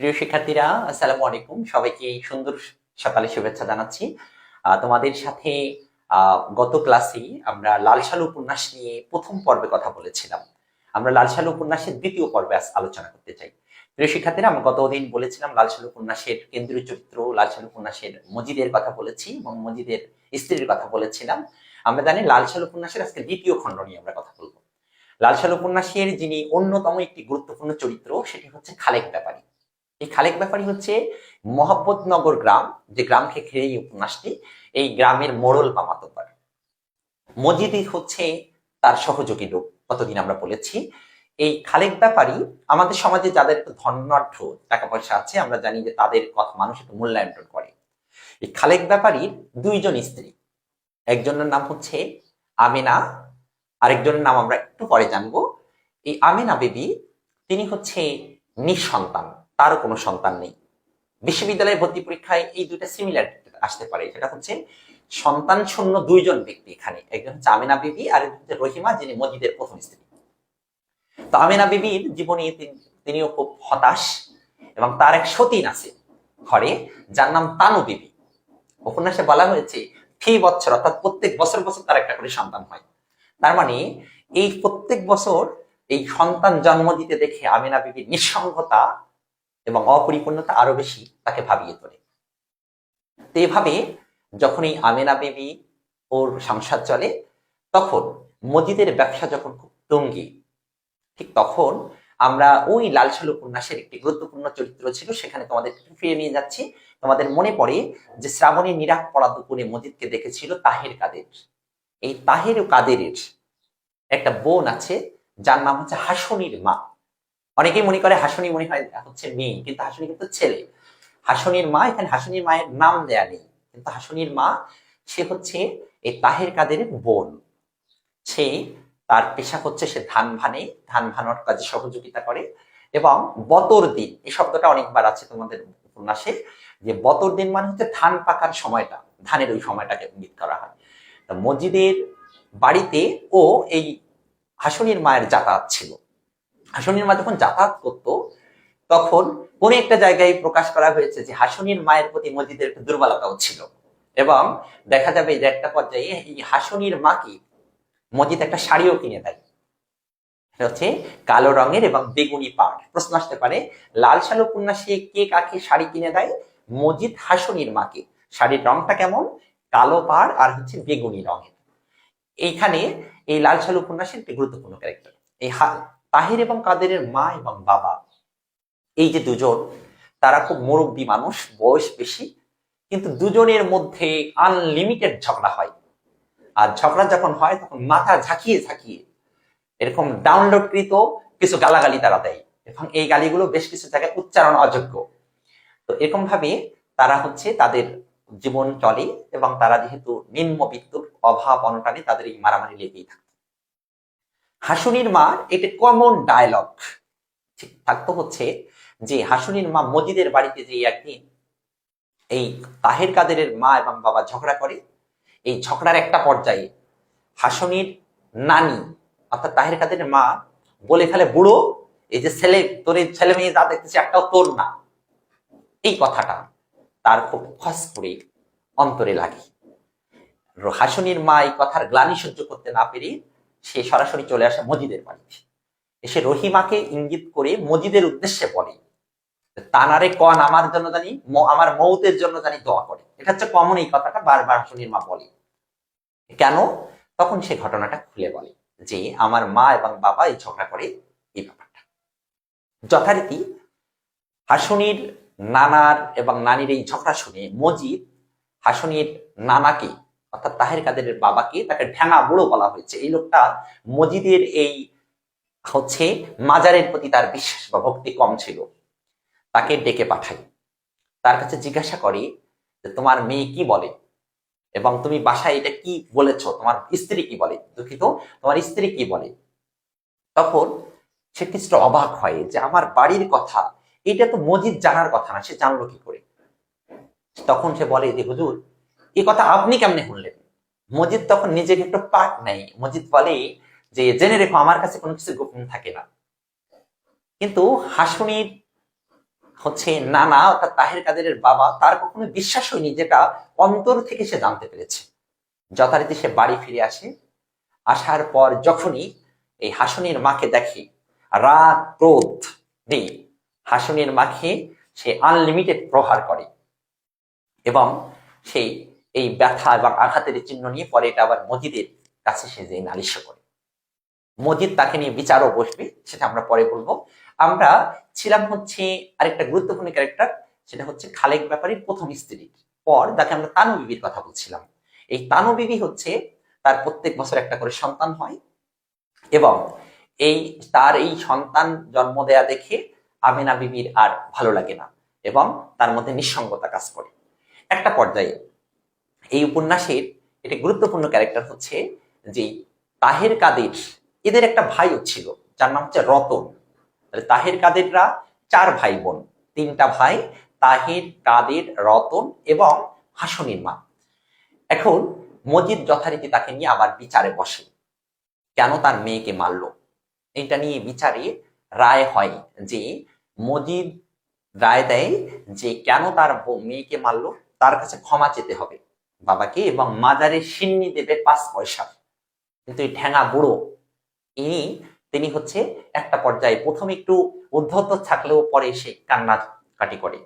প্রিয় শিক্ষার্থীরা, আসসালামু আলাইকুম। সবাইকে সুন্দর সকালে শুভেচ্ছা জানাচ্ছি। তোমাদের সাথে গত ক্লাসে আমরা লাল সালু উপন্যাস নিয়ে প্রথম পর্বে কথা বলেছিলাম। আমরা লাল সালু উপন্যাসের দ্বিতীয় পর্বে আলোচনা করতে চাই। প্রিয় শিক্ষার্থীরা, আমরা গতদিন বলেছিলাম লাল সালু উপন্যাসের কেন্দ্রীয় চরিত্র লাল সালু উপন্যাসের মজিদের কথা বলেছি এবং মজিদের স্ত্রীর কথা বলেছিলাম। আমরা জানি লাল সালু উপন্যাসের আজকে দ্বিতীয় খণ্ড নিয়ে আমরা কথা বলব। লাল সালু উপন্যাসের যিনি অন্যতম একটি গুরুত্বপূর্ণ চরিত্র, সেটি হচ্ছে খালেক ব্যাপারী। এই খালেক ব্যাপারী হচ্ছে মোহাম্মদনগর গ্রাম, যে গ্রামকে ঘিরে এই উপন্যাসটি, এই গ্রামের মোড়ল বা মাতব্বর মজিদি হচ্ছে তার সহযোগী লোক, কতদিন আমরা বলেছি। এই খালেক ব্যাপারী আমাদের সমাজে যাদের ধনাঢ্য টাকা পয়সা আছে, আমরা জানি যে তাদের কথা মানুষ একটু মূল্যায়ন করে। এই খালেক ব্যাপারীর দুইজন স্ত্রী, একজনের নাম হচ্ছে আমেনা, আরেকজনের নাম আমরা একটু পরে জানব। এই আমেনা বেবি, তিনি হচ্ছে নিঃসন্তান। তারও কোনো সন্তান নেই। বিশ্ববিদ্যালয়ের ভর্তি পরীক্ষায় এই দুইটা সিমিলার আসতে পারে। সেটা হচ্ছে সন্তান শূন্য দুইজন ব্যক্তি এখানে। একজন হচ্ছে আমিনা বিবি আর হচ্ছে রহিমা, যিনি মজিদের প্রথম স্ত্রী। তো আমিনা বিবির জীবনে তিনিও খুব হতাশ এবং তার এক সতীন আছে ঘরে, যার নাম তানু বিবি। উপন্যাসে বলা হয়েছে, ফি বছর, অর্থাৎ প্রত্যেক বছর বছর তার একটা করে সন্তান হয়। তার মানে এই প্রত্যেক বছর এই সন্তান জন্ম দিতে দেখে আমিনা বিবির নিঃসঙ্গতা এবং অপরিপূর্ণতা আরও বেশি তাকে ভাবিয়ে তোলে। তো এভাবে যখন এই আমেনা বিবি ওর সংসার চলে, তখন মজিদের ব্যবসা যখন খুব টঙ্গি ঠিক তখন আমরা ওই লালসাল উপন্যাসের একটি গুরুত্বপূর্ণ চরিত্র ছিল, সেখানে তোমাদের ফিরে নিয়ে যাচ্ছি। তোমাদের মনে পড়ে যে শ্রাবণী নিরাপ পড়া দুপুরে মজিদকে দেখেছিল তাহের কাদের। এই তাহের কাদেরের একটা বোন আছে, যার নাম হচ্ছে হাসনির মা। অনেকেই মনে করে হাসনি মনে হয় হচ্ছে মেয়ে। কিন্তু হাসনি কিন্তু ছেলে। হাসনির মা এখানে হাসনির মায়ের নাম দেয়া নেই। কিন্তু হাসনির মা, সে হচ্ছে এই তাহের কাদের বোন। সে তার পেশা হচ্ছে সে ধান ভানে, ধান ভানোর কাজে সহযোগিতা করে। এবং বতর দিন, এই শব্দটা অনেকবার আছে তোমাদের উপন্যাসে, যে বতর দিন মানে হচ্ছে ধান পাকার সময়টা, ধানের ওই সময়টাকে ইঙ্গিত করা হয়। তা মসজিদের বাড়িতে ও এই হাসনির মায়ের যাতায়াত ছিল। হাসনির মা যখন যাতায়াত করতো, তখন কোন একটা জায়গায় প্রকাশ করা হয়েছে যে হাসনির মায়ের প্রতি মসজিদের একটু দুর্বলতাও ছিল। এবং দেখা যাবে যে একটা পর্যায়ে এই হাসনির মাকে মসজিদ একটা শাড়িও কিনে দেয়। হচ্ছে কালো রঙের এবং বেগুনি পাড়। প্রশ্ন আসতে পারে, লাল শাল উপন্যাসে কে কাকে শাড়ি কিনে দেয়? মসজিদ হাসনির মাকে শাড়ির রংটা কেমন? কালো পাড় আর হচ্ছে বেগুনি রঙের। এইখানে এই লাল শাল উপন্যাসের একটি গুরুত্বপূর্ণ ক্যারেক্টার এই তাহির এবং কাদেরের মা এবং বাবা। এই যে দুজন, তারা খুব মুরব্বী মানুষ, বয়স বেশি, কিন্তু দুজনের মধ্যে আনলিমিটেড ঝগড়া হয়। আর ঝগড়া যখন হয়, তখন মাথা ঝাঁকিয়ে ঝাঁকিয়ে, এরকম ডাউনলোডকৃত কিছু গালাগালি তারা দেয়। এবং এই গালিগুলো বেশ কিছু জায়গায় উচ্চারণ অযোগ্য। তো এরকম ভাবে তারা হচ্ছে তাদের জীবন চলে এবং তারা যেহেতু নিম্নবিত্তর অভাব, অনটানে তাদের এই মারামারি লেগেই থাকে। হাসুনির মা, এটা কমন ডায়লগ থাকতো হচ্ছে যে হাসুনির মা মজিদের বাড়িতে যে একদিন এই তাহের কাদেরের মা এবং বাবা ঝগড়া করে। এই ঝগড়ার একটা পর্যায়ে হাসুনির নানি, অর্থাৎ তাহের কাদেরের মা, বলে ফেলে, বুড়ো, এই যে ছেলে, তোর এই ছেলে মেয়ে যা দেখতেছি, একটাও তোর না। এই কথাটা তার খুব খস করে অন্তরে লাগে। হাসুনির মা এই কথার গ্লানি সহ্য করতে না পেরে সে সরাসরি চলে আসে মজিদের বাড়িতে এসে রহিমাকে ইঙ্গিত করে মজিদের উদ্দেশ্যে বলে তানারে কন, আমার জন্য জানি আমার মৌতের জন্য জানি দোয়া করে। এটা হচ্ছে কমন এই কথাটা বারবার হাসনির মা বলে। কেন? তখন সে ঘটনাটা খুলে বলে যে, আমার মা এবং বাবা এই ঝগড়া করে এই ব্যাপারটা। যথারীতি হাসনির নানার এবং নানির এই ঝগড়া শুনে মজিদ হাসনির নানাকে অর্থাৎ তাহের কাদের বাবাকে তাকে ঢ্যাঙা বুড়ো বলা হয়েছে। এই লোকটা মজিদের এই হচ্ছে মাজারের প্রতি তার বিশ্বাস বা ভক্তি কম ছিল। তাকে ডেকে পাঠাই। তার কাছে জিজ্ঞাসা করি যে, তোমার মেয়ে কি বলে? এবং তুমি বাসায় এটা কি বলেছ? তোমার স্ত্রী কি বলে? দুঃখিত, তোমার স্ত্রী কি বলে? তখন সে কিছুটা অবাক হয় যে, আমার বাড়ির কথা, এটা তো মজিদ জানার কথা না, সে জানলো কি করে? তখন সে বলে যে, হুজুর এই কথা আপনি কেমনে শুনলেন? মজিদ তখন নিজেকে একটু পাট নেই। মজিদ বলে যে, জেনে রেখো, আমার কাছে কোনো কিছু গোপন থাকে না। কিন্তু হাসুনির হচ্ছে নানা, অর্থাৎ তাহের কাদেরের বাবা, তার কখনো বিশ্বাস হয়নি যেটা অন্তর থেকে সে জানতে পেরেছে। যথারীতি সে বাড়ি ফিরে আসে। আসার পর যখনই এই হাসুনির মাকে দেখে রাগ ক্রোধ নেই। হাসনের মাকে সে আনলিমিটেড প্রহার করে এবং সেই এই ব্যথা এবং আঘাতের চিহ্ন নিয়ে পরে এটা আবার মজিদের কাছে সে যে নালিশ করে। মজিদ তাকে নিয়ে বিচারও বসবে, সেটা আমরা পরে বলব। আমরা ছিলাম হচ্ছে আরেকটা গুরুত্বপূর্ণ ক্যারেক্টার, সেটা হচ্ছে খালেক ব্যাপারীর প্রথম স্ত্রী পর তাকে আমরা তানু বিবির কথা বলছিলাম। এই তানু বিবি হচ্ছে তার প্রত্যেক বছর একটা করে সন্তান হয় এবং এই তার এই সন্তান জন্ম দেয়া দেখে আমেনা বিবির আর ভালো লাগে না এবং তার মধ্যে নিঃসঙ্গতা কাজ করে। একটা পর্যায়ে এই উপন্যাসের একটি গুরুত্বপূর্ণ ক্যারেক্টার হচ্ছে যে তাহের কাদের, এদের একটা ভাইও ছিল যার নাম হচ্ছে রতন। তাহের কাদেররা চার ভাই বোন তিনটা ভাই, তাহের, কাদের, রতন এবং হাসনির মা। এখন মজিদ যথারীতি তাকে নিয়ে আবার বিচারে বসে। কেন তার মেয়েকে মারল? এটা নিয়ে বিচারে রায় হয় যে মজিদ রায় দেয় যে কেন তার মেয়েকে মারলো? তার কাছে ক্ষমা চেতে হবে। বাবাকে এবং মাজারে সিন্নি দেবে পাঁচ পয়সা। কিন্তু এই ঠ্যাঙা বুড়ো, ইনি, তিনি হচ্ছে একটা পর্যায়ে প্রথম একটু উদ্ধত থাকলেও পরে সে কান্না কাটি করে।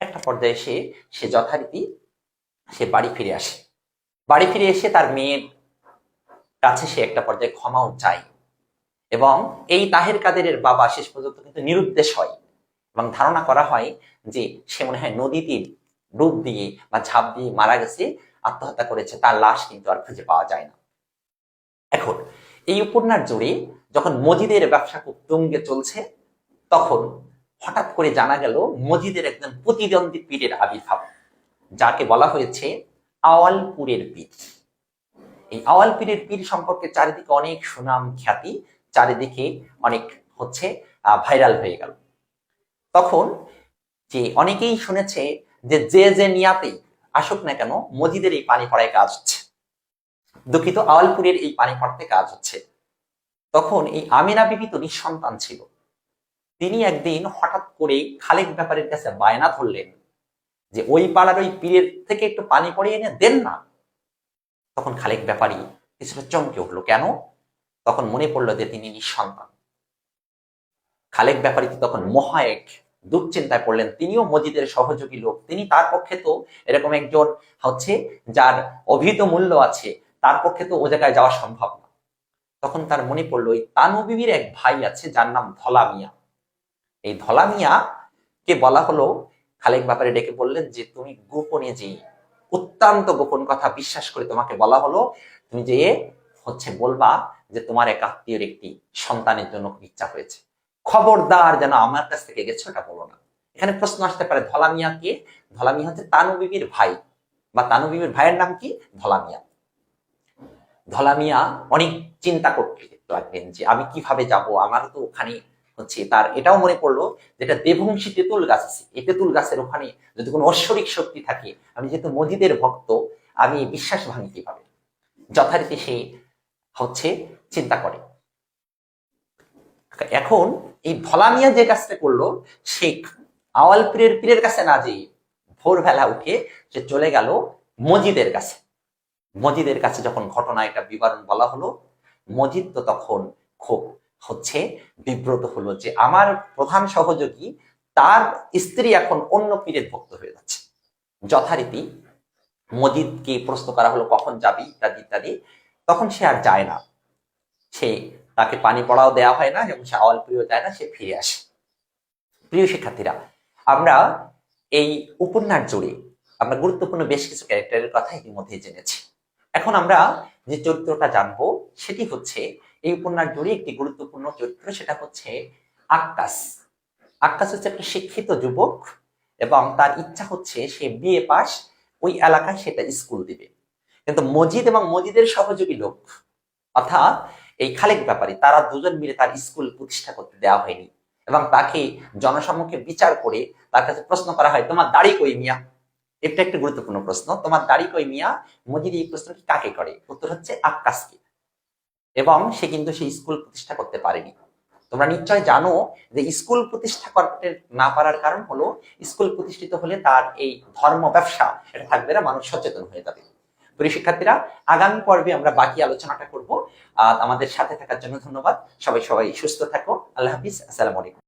একটা পর্যায়ে সে সে যথারীতি সে বাড়ি ফিরে আসে। বাড়ি ফিরে এসে তার মেয়ের কাছে সে একটা পর্যায়ে ক্ষমাও চায় এবং এই তাহের কাদেরের বাবা শেষ পর্যন্ত কিন্তু নিরুদ্দেশ হয় এবং ধারণা করা হয় যে সে মনে হয় নদীতে ডুব দিয়ে বা ঝাঁপ দিয়ে মারা গেছে। আত্মহত্যা করেছে, তার লাশ কিন্তু আর খুঁজে পাওয়া যায় না। এখন, এই উপন্যাস জুড়ে যখন মজিদের ব্যবসা খুব তুঙ্গে চলছে, তখন হঠাৎ করে জানা গেল মজিদের একজন প্রতিদ্বন্দ্বী পীরের আবির্ভাব, যাকে বলা হয়েছে আওয়ালপুরের পীর। এই আওয়ালপীরের পীর সম্পর্কে চারিদিকে অনেক সুনাম খ্যাতি, চারিদিকে অনেক হচ্ছে ভাইরাল হয়ে গেল। তখন যে অনেকেই শুনেছে যে যে যে নিয়াতেই আসুক না কেন, মজিদের এই পানি পড়ায় কাজ হচ্ছে। দুঃখিত, আওয়ালপুরের এই পানি পড়তে কাজ হচ্ছে। তখন এই আমিনা বিবি তো নিঃসন্তান ছিল। তিনি একদিন হঠাৎ করে খালেক ব্যাপারের কাছে বায়না ধরলেন যে, ওই পাড়ার ওই পীরের থেকে একটু পানি পড়িয়ে এনে দেন না। তখন খালেক ব্যাপারী কিছুটা চমকে উঠল। কেন? তখন মনে পড়ল যে, তিনি নিঃসন্তান। খালেক ব্যাপারী তখন মহা এক দুশ্চিন্তায় পড়লেন। তিনিও মজিদের সহযোগী লোক। তিনি তার পক্ষে তো এরকম একজন হচ্ছে যার অভিহিত মূল্য আছে, তার পক্ষে তো ও জায়গায় যাওয়া সম্ভব না। তখন তার মনে পড়ল ওই তানুবিবির এক ভাই আছে যার নাম ধলা মিয়া। এই ধলা মিয়া কে বলা হলো, খালেক ব্যাপারে ডেকে বললেন যে, তুমি গোপনে যে অত্যন্ত গোপন কথা বিশ্বাস করে তোমাকে বলা হলো, তুমি যে হচ্ছে বলবা যে তোমার এক আত্মীয়ের একটি সন্তানের জন্য ইচ্ছা হয়েছে। খবরদার যেন আমার কাছ থেকে গেছে ওটা বলো না। এখানে প্রশ্ন আসতে পারে, ধলা মিয়া কে? ধলা মিয়া হচ্ছে তানু বিবির ভাই। বা তানু বিবির ভাইয়ের নাম কি? ধলা মিয়া। ধলা মিয়া অনেক চিন্তা করতে লাগলেন যে আমি কীভাবে যাব, আমার তো ওখানে হচ্ছে তার, এটাও মনে পড়ল যেটা দেবংশী তেঁতুল গাছ আছে। এই তেঁতুল গাছের ওখানে যদি কোনো ঐশ্বরিক শক্তি থাকে, আমি যেহেতু মজিদের ভক্ত, আমি বিশ্বাস ভাঙি কীভাবে? যথারীতি সে হচ্ছে চিন্তা করে। এখন এই ভলামিয়া যে কাজটা করল সে আওয়াল পীরের পীরের কাছে না যেয়ে ভোরবেলা উঠে সে চলে গেল মজিদের কাছে। মজিদের কাছে যখন ঘটনা এটা বিবরণ বলা হলো, মজিদ তো তখন খুব হচ্ছে বিব্রত হলো যে আমার প্রধান সহযোগী তার স্ত্রী এখন অন্য পীরের ভক্ত হয়ে যাচ্ছে। যথারীতি মজিদকে প্রশ্ন করা হলো, কখন যাবি? ইত্যাদি ইত্যাদি। তখন সে আর যায় না। সে তাকে পানি পড়াও দেওয়া হয় না এবং সে আওয়াল প্রিয় যায় না, সে ফিরে আসে। প্রিয় শিক্ষার্থীরা, আমরা এই উপন্যাস জুড়ে আমরা গুরুত্বপূর্ণ বেশ কিছু ক্যারেক্টারের কথা ইতিমধ্যে জেনেছি। এখন আমরা যে চরিত্রটা জানব, সেটি হচ্ছে এই উপন্যাস জুড়ে একটি গুরুত্বপূর্ণ চরিত্র, সেটা হচ্ছে আক্কাস। আক্কাস হচ্ছে একটা শিক্ষিত যুবক এবং তার ইচ্ছা হচ্ছে সে বিএ পাস, ওই এলাকায় সেটা স্কুল দিবে। কিন্তু মজিদ এবং মজিদের সহযোগী লোক, অর্থাৎ এই খালেক ব্যাপারী তারা দুজন মিলে তার স্কুল প্রতিষ্ঠা করতে দেওয়া হয়নি। এবং তাকে জনসম্মুখে বিচার করে তার কাছে প্রশ্ন করা হয়, তোমার দাড়ি কই মিয়া? এটা একটা গুরুত্বপূর্ণ প্রশ্ন। তোমার দাড়ি কই মিয়া? মজিদ এই প্রশ্নটি কাকে করে? উত্তর হচ্ছে আক্কাসকে এবং সে কিন্তু সেই স্কুল প্রতিষ্ঠা করতে পারেনি। তোমরা নিশ্চয় জানো যে স্কুল প্রতিষ্ঠা করতে না পারার কারণ হলো, স্কুল প্রতিষ্ঠিত হলে তার এই ধর্ম ব্যবসা, এটা থাকবে না, মানুষ সচেতন হয়ে যাবে। প্রিয় শিক্ষার্থীরা, আগামী পর্বে আমরা বাকি আলোচনাটা করব। আমাদের সাথে থাকার জন্য ধন্যবাদ। সবাই সবাই সুস্থ থাকো। আল্লাহ হাফিজ। আসসালামু আলাইকুম।